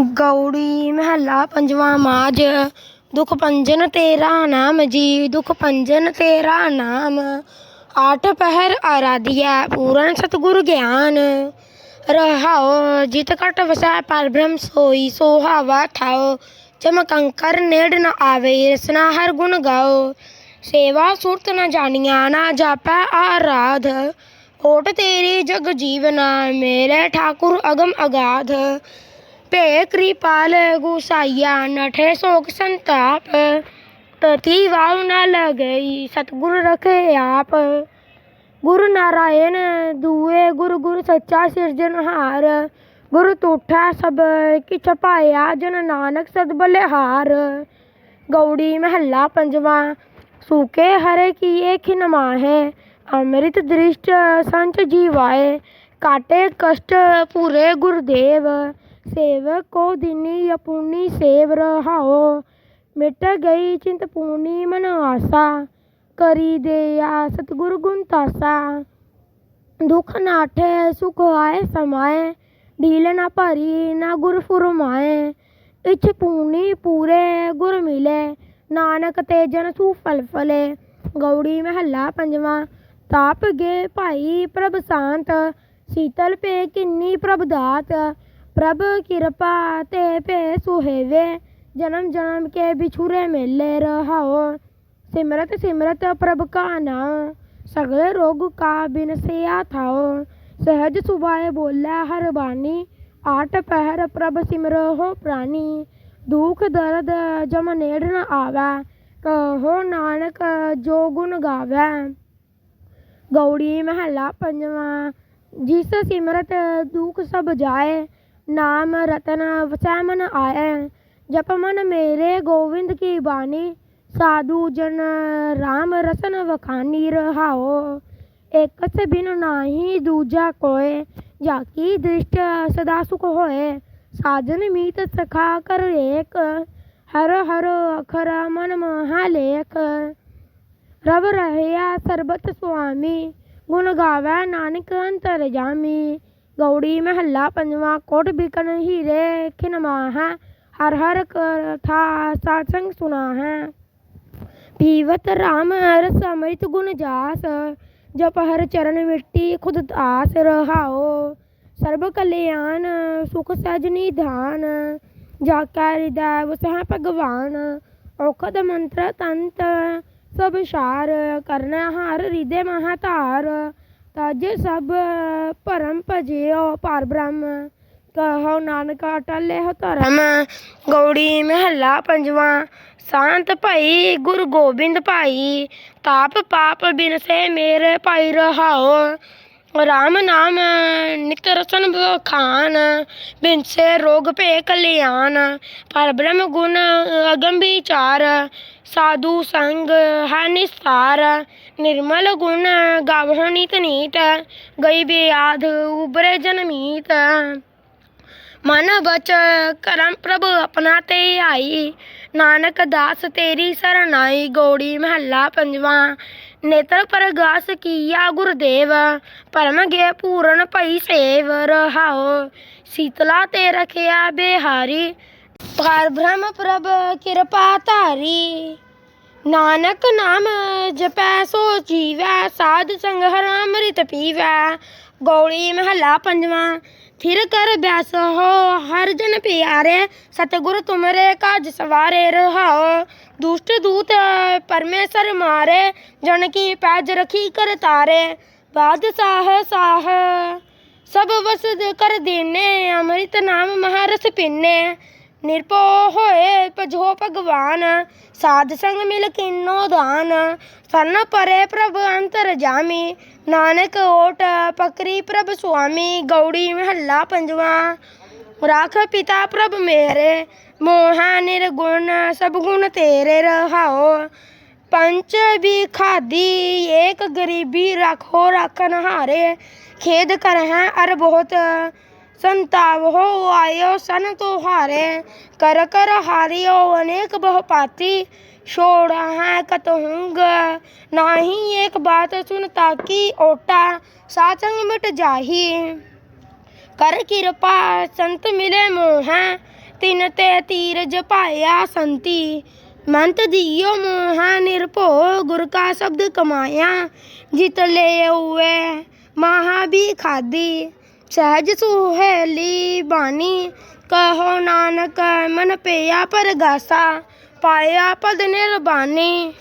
ਗੌੜੀ, ਮਹੱਲਾ ਪੰਜਵਾਂ, ਮਾਝ। ਦੁਖ ਪੰਜਨ ਤੇਰਾ ਨਾਮ ਜੀ, ਦੁਖ ਪੰਜਨ ਤੇਰਾ ਨਾਮ। ਆਠ ਪਹਿਰ ਆਰਾਧਿਆ ਪੂਰਨ ਸਤਿਗੁਰ ਗਿਆਨ। ਰਹਾਓ ਜਿਤ ਘਟ ਵਸੈ, ਪਰ ਬ੍ਰਹਮ ਸੋਈ, ਸੋਹਾਵਾ ਠਾਓ ਜਮ ਕੰਕਰ ਨੇੜ ਨ ਆਵੇ, ਰਸਨਾ ਹਰ ਗੁਣ ਗਾਓ ਸੇਵਾ ਸੁਰਤ ਨ ਜਾਣੀਆਂ, ਨਾ ਜਾਪੈ ਆਰਾਧ। ਓਟ ਤੇਰੀ ਜਗ ਜੀਵਨਾ, ਮੇਰੇ ਠਾਕੁਰ ਅਗਮ ਅਗਾਧ। ਭੇ ਕਿਰਪਾਲ ਗੁਸਾਈਆ ਨਠੇ ਸੋਕ ਸੰਤਾਪ ਤਤੀ ਵਾਉ ਨ ਲਗਈ ਸਤਿਗੁਰ ਰਖੇ ਆਪ ਗੁਰੂ ਨਾਰਾਇਣ ਦੂਏ ਗੁਰੂ ਗੁਰੂ ਸੱਚਾ ਸਿਰਜਣਹਾਰ ਗੁਰੂ ਤੂਠਾ ਸਭ ਕਿਛ ਪਾਇਆ ਜਨ ਨਾਨਕ ਸਦ ਬਲਿਹਾਰ ਗੌੜੀ ਮਹੱਲਾ ਪੰਜਵਾਂ ਸੂਕੇ ਹਰੇ ਕੀਏ ਖਿਨ ਮਾਹੇ ਅੰਮ੍ਰਿਤ ਦ੍ਰਿਸ਼ਟ ਸੰਚ ਜੀਵਾਏ ਕਾਟੇ ਕਸ਼ਟ ਪੂਰੇ ਗੁਰਦੇਵ ਸੇਵਕ ਕੋ ਦਿਨੀ ਅਪੂਨੀ ਸੇਵ ਰਹਾਓ ਮਿਟ ਗਈ ਚਿੰਤ ਪੂਨੀ ਮਨ ਆਸਾ, ਕਰੀ ਦਿਆ ਸਤਿਗੁਰ ਗੁਣ ਤਾਸਾ। ਦੁਖ ਨਾਠੇ ਸੁਖ ਆਏ ਸਮਾਏ, ਢੀਲ ਨਾ ਭਰੀ, ਨਾ ਗੁਰ ਫੁਰਮਾਏ। ਇਛ ਪੂਨੀ ਪੂਰੇ, ਗੁਰ ਮਿਲੇ, ਨਾਨਕ ਤੇ ਜਨ ਸੂ ਫਲ ਫਲੇ। ਗੌੜੀ ਮਹੱਲਾ ਪੰਜਵਾਂ, ਤਾਪ ਗੇ ਭਾਈ ਪ੍ਰਭ ਸ਼ਾਂਤ, ਸੀਤਲ ਪੇ ਕਿੰਨੀ ਪ੍ਰਭ ਦਾਤ। ਪ੍ਰਭ ਕਿਰਪਾ ਤੇ ਭੇ ਸੁਹੇਵੇ ਜਨਮ ਜਨਮ ਕੇ ਬਿਛੁਰੇ ਮੇਲੇ ਰਹਾਓ ਸਿਮਰਤ ਸਿਮਰਤ ਪ੍ਰਭ ਕਾ ਨਾਮ ਸਗਲੇ ਰੋਗ ਕਾ ਬਿਨਸਿਆ ਥਾਓ ਸਹਿਜ ਸੁਭਾਏ ਬੋਲੇ ਹਰ ਬਾਣੀ ਆਟ ਪਹਿਰ ਪ੍ਰਭ ਸਿਮਰੋ ਪ੍ਰਾਨੀ ਦੁਖ ਦਰਦ ਜਮ ਨੇੜ ਨ ਆਵੈ ਕਹੋ ਨਾਨਕ ਜੋ ਗੁਣ ਗਾਵੈ ਗੌੜੀ ਮਹੱਲਾ ਪੰਜਵਾਂ ਜਿਸ ਸਿਮਰਤ ਦੁਖ ਸਭ ਜਾਏ ਨਾਮ ਰਤਨ ਵਸੈ ਮਨ ਆਏ। ਜਪ ਮਨ ਮੇਰੇ ਗੋਵਿੰਦ ਕੀ ਬਾਣੀ। ਸਾਧੂ ਜਨ ਰਾਮ ਰਸਨ ਵਖਾਨੀ ਰਹਾਓ। ਇਕ ਸੇ ਬਿਨ ਨਾਹੀ ਦੂਜਾ ਕੋਏ। ਜਾ ਕੀ ਦ੍ਰਿਸ਼ਟ ਸਦਾ ਸੁਖ ਹੋਏ। ਸਾਜਨ ਮੀਤ ਸਖਾ ਕਰ ਏਕ ਹਰ ਹਰ ਅਖਰ ਮਨ ਮਹਾ ਲੇਖ। ਰਵ ਰਹਿਆ ਸਰਬਤ ਸੁਆਮੀ। ਗੁਣ ਗਾਵੈ ਨਾਨਕ ਅੰਤਰ ਜਾਮੀ। ਗੌੜੀ ਮਹੱਲਾ ਪੰਜਵਾਂ ਕੋਟ ਬਿਕਨ ਹੀਰੇ ਖਿਨ ਮਾਹਾ ਹਰ ਹਰ ਕਥਾ ਸਾਸੰਗ ਸੁਨਾ ਹੈ ਪੀਵਤ ਰਾਮ ਰਸ ਅੰਮ੍ਰਿਤ ਗੁਣ ਜਾਸ ਜਪ ਹਰ ਚਰਨ ਮਿੱਟੀ ਖੁਦ ਆਸ ਰਹਾਓ ਸਰਬ ਕਲਿਆਣ ਸੁਖ ਸਜ ਨਿਧਾਨ ਜਾ ਕਾ ਹਿਰਦੈ ਵਸਹਿ ਭਗਵਾਨ ਔਖਦ ਮੰਤਰ ਤੰਤ ਸਭ ਸਾਰ ਕਰਨਾ ਹਰ ਹਿਰਦੇ ਮਹਾ ਧਾਰ ਤਜ ਸਭ ਭਰਮ ਭਜਿਓ ਪਰ ਬ੍ਰਹਮ ਕਹੋ ਨਾਨਕ ਅਟਲੇ ਹੋ ਧਰਮ। ਗੌੜੀ ਮਹੱਲਾ ਪੰਜਵਾਂ, ਸ਼ਾਂਤ ਭਾਈ ਗੁਰੂ ਗੋਬਿੰਦ ਭਾਈ, ਤਾਪ ਪਾਪ ਬਿਨਸੇ ਮੇਰੇ ਭਾਈ ਰਹਾਓ ਰਾਮ ਨਾਮ, ਨਿਤ ਰਸਨ ਖਾਨ ਬਿਨਸੇ ਰੋਗ ਭੇ ਕਲਿਆਣ ਪਰ ਬ੍ਰਹਮ ਗੁਣ ਅਗਮ ਵਿਚਾਰ, ਸਾਧੂ ਸੰਗ ਹੈ ਨਿਸਤਾਰ, ਨਿਰਮਲ ਗੁਣ ਗਾਵਹੁ ਨਿਤ ਨੀਤ, ਗਈ ਬਿਆਧ ਉਬਰੇ ਜਨਮੀਤ ਮਨ ਬਚ ਕਰਮ ਪ੍ਰਭ ਆਪਣਾ ਤੇ ਆਈ, ਨਾਨਕ ਦਾਸ ਤੇਰੀ ਸਰਨਾਈ ਗੋੜੀ ਮਹੱਲਾ ਪੰਜਵਾਂ ਨੇਤਰ ਪ੍ਰਗਾਸ ਕੀਆ ਗੁਰਦੇਵ ਪਰਮ ਪੂਰਨ ਭਈ ਸੇਵ ਰਹਾਓ ਸੀਤਲਾ ਤੇ ਰਖਿਆ ਬਿਹਾਰੀ, ਪਰ ਬ੍ਰਹਮ ਪ੍ਰਭ ਕਿਰਪਾ ਧਾਰੀ। ਨਾਨਕ ਨਾਮ ਜਪੈ ਸੋ ਜੀਵੈ, ਸਾਧ ਸੰਗ ਹਰ ਅੰਮ੍ਰਿਤ ਪੀਵੈ। ਗੌਲੀ ਮਹੱਲਾ ਪੰਜਵਾਂ ਫਿਰ ਕਰ ਬਿਆਸ ਹੋ, ਹਰ ਜਨ ਪਿਆਰੇ, ਸਤਿਗੁਰ ਤੁਮਰੇ ਕਾਜ ਸਵਾਰੇ ਰਹਾਓ। ਦੁਸ਼ਟ ਦੂਤ ਪਰਮੇਸ਼ਰ ਮਾਰੇ, ਜਨ ਕੀ ਪੈਜ ਰਖੀ ਕਰ ਤਾਰੇ। ਬਾਦਸ਼ਾਹ ਸਾਹ, ਸਭ ਵਸਦ ਕਰ ਦੇਨੇ, ਅੰਮ੍ਰਿਤ ਨਾਮ ਮਹਾਰਸ ਪੀਨੇ। ਨਿਰਭਉ ਹੋਏ ਭਜੋ ਭਗਵਾਨ, ਸਾਧ ਸੰਗ ਮਿਲ ਕਿਨੋ ਦਾਨ। ਸਰਨ ਪਰੇ ਪ੍ਰਭ ਅੰਤਰ ਜਾਮੀ, ਨਾਨਕ ਓਟ ਪਕਰੀ ਪ੍ਰਭ ਸੁਆਮੀ, ਗੌੜੀ ਮਹੱਲਾ ਪੰਜਵਾਂ। ਰਾਖ ਪਿਤਾ ਪ੍ਰਭ ਮੇਰੇ, ਮੋਹਾ ਨਿਰਗੁਣ ਸਭ ਗੁਣ ਤੇਰੇ ਰਹਾਓ ਪੰਚ ਵੀ ਖਾਦੀ, ਏਕ ਗਰੀਬੀ ਰੱਖੋ ਰੱਖਨ ਹਾਰੇ ਖੇਦ ਕਰ ਹੈ ਅਰ ਬਹੁਤ ਸੰਤਾਪ ਹੋ ਆਇਓ ਸਨ ਤੁਹਾਰੇ, ਕਰ ਕਰ ਹਾਰਿਓ ਅਨੇਕ ਬਹੁ ਪਾਤੀ ਛੋੜ ਹੈ ਕਤਹੁੰਗ, ਨਾਹੀ ਏਕ ਬਾਤ ਸੁਨ ਤਾਕੀ ਓਟਾ, ਸਾਚੰਗ ਮਿਟ ਜਾਹੀ। ਕਰ ਕਿਰਪਾ ਸੰਤ ਮਿਲੇ ਮੋਹ, ਤਿਨ ਤੇ ਤੀਰਜ ਪਾਇਆ ਸੰਤੀ। ਮੰਤ ਦਿਓ ਮੋਹਾ ਨਿਰਭੋ ਗੁਰ ਕਾ ਸ਼ਬਦ ਕਮਾਇਆ। ਜਿਤ ਲੈ ਉਏ ਮਹਾ ਵੀ ਖਾਦੀ। ਸਹਿਜ ਸੁਹੇਲੀ ਬਾਣੀ ਕਹੋ ਨਾਨਕ ਮਨ ਪਿਆ ਪਰਗਾਸਾ ਪਾਇਆ ਪਦ ਨਿਰਬਾਨੀ